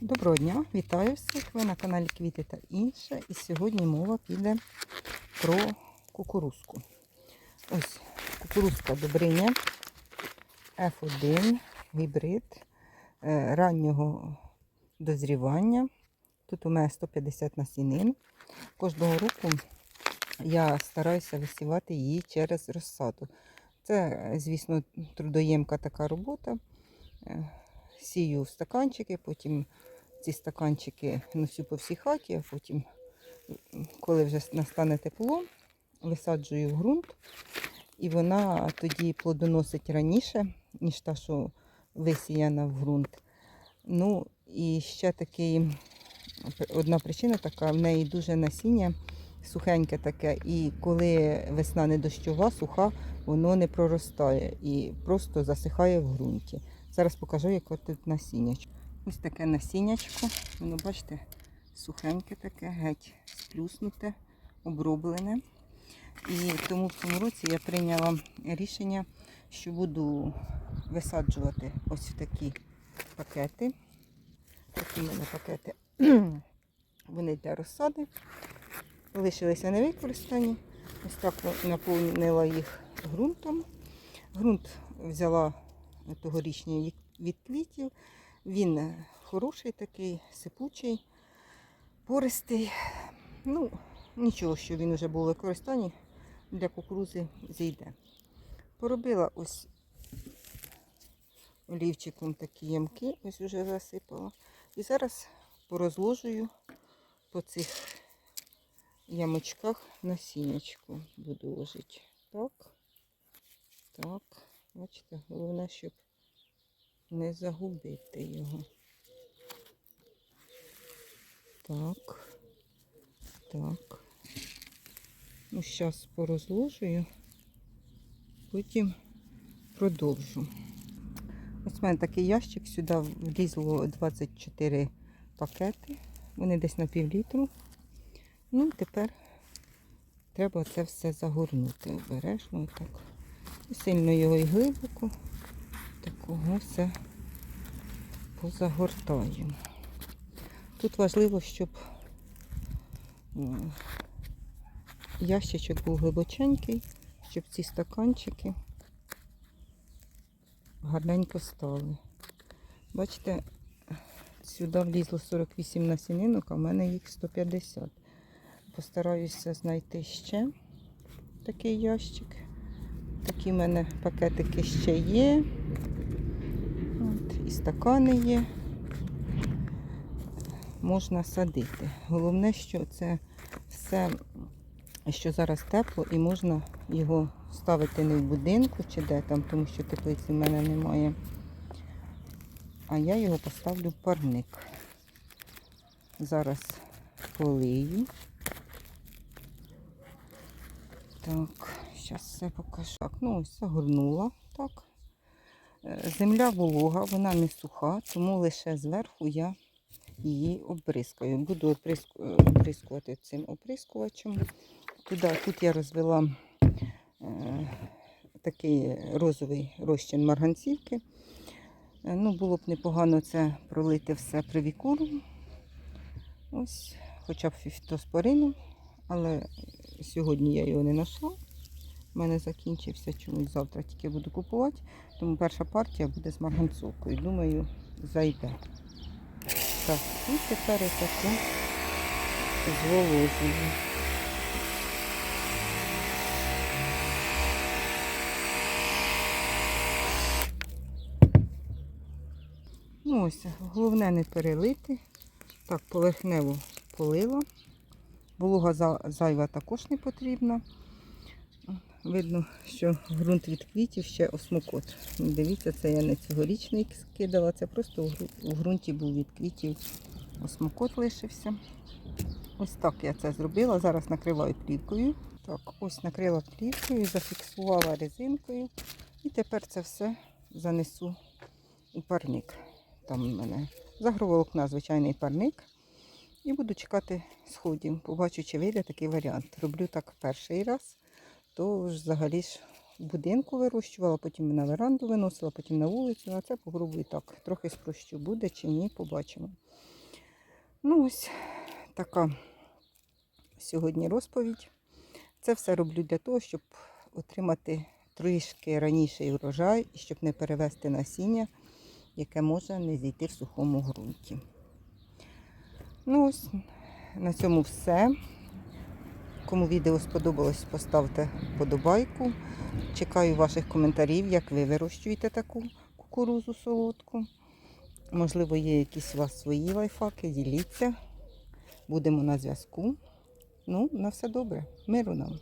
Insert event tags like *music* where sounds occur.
Доброго дня, вітаю всіх! Ви на каналі Квіти та інше. І сьогодні мова піде про кукурузку. Ось кукурузка Добриня F1 гібрид е, раннього дозрівання. Тут у мене 150 насінин. Кожного року я стараюся висівати її через розсаду. Це, звісно, трудоємка така робота. Сію в стаканчики, потім ці стаканчики носю по всій хаті, а потім, коли вже настане тепло, висаджую в ґрунт. І вона тоді плодоносить раніше, ніж та, що висіяна в ґрунт. Ну, і ще такий, одна причина така, в неї дуже насіння сухеньке таке, і коли весна не дощова, суха, воно не проростає і просто засихає в ґрунті. Зараз покажу, яке тут насіннячко. Ось таке насіннячко. Воно, бачите, сухеньке таке, геть сплюснуте, оброблене. І тому в цьому році я прийняла рішення, що буду висаджувати ось в такі пакети. Такі мене пакети. *clears throat* Вони для розсади. Лишилися невикористані. Ось так наповнила їх ґрунтом. Ґрунт взяла тогорічний від квітів. Він е, хороший такий, сипучий, пористий. Ну, нічого, що він вже був у використанні для кукурузи зійде. Поробила ось олівчиком такі ямки, ось вже засипала. І зараз порозложую по цих ямочках насіннячку буду ложити. Так, так, бачите, головне, щоб не загубити його. Так, так. Ну, зараз порозложую, потім продовжу. Ось у мене такий ящик, сюди влізло 24 пакети. Вони десь на пів літру. Ну, тепер треба це все загорнути обережно. Так. Сильно його і глибоко такого все позагортаю. Тут важливо, щоб ящичок був глибоченький, щоб ці стаканчики гарненько стали. Бачите, сюди влізло 48 насінинок, а в мене їх 150. Постараюся знайти ще такий ящик. Такі в мене пакетики ще є. От, і стакани є. Можна садити. Головне, що це все, що зараз тепло, і можна його ставити не в будинку чи де там, тому що теплиці в мене немає. А я його поставлю в парник. Зараз полию. Так, зараз все покажу. Так, ну ось загорнула. Так. Е, Земля волога, вона не суха, тому лише зверху я її обрискаю. Буду оприску- е, цим оприскувачем. Туди, тут я розвела е, такий розовий розчин марганцівки. Е, Ну, було б непогано це пролити все привікуром. Ось, хоча б фітоспорином, але сьогодні я його не знайшла. У мене закінчився чомусь завтра тільки буду купувати. Тому перша партія буде з марганцовкою. Думаю, зайде. Так, і тепер отаку зволожую. Ну ось, головне не перелити. Так, поверхнево полила. Волога зайва також не потрібна. Видно, що ґрунт від квітів ще осмокот. Дивіться, це я не цьогорічний скидала, це просто у ґрунті був від квітів осмокот лишився. Ось так я це зробила. Зараз накриваю плівкою. Так, ось накрила плівкою, зафіксувала резинкою. І тепер це все занесу у парник. Там у мене загроволокна, звичайний парник. І буду чекати сходів. Побачу, чи вийде такий варіант. Роблю так перший раз то взагалі ж будинку вирощувала, потім на веранду виносила, потім на вулицю, а це попробую так. Трохи спрощу, буде чи ні, побачимо. Ну, ось така сьогодні розповідь. Це все роблю для того, щоб отримати трішки раніше урожай і щоб не перевести насіння, яке може не зійти в сухому ґрунті. Ну ось, на цьому все. Кому відео сподобалось, поставте вподобайку. Чекаю ваших коментарів, як ви вирощуєте таку кукурузу солодку. Можливо, є якісь у вас свої лайфхаки, діліться. Будемо на зв'язку. Ну, на все добре. Миру нам.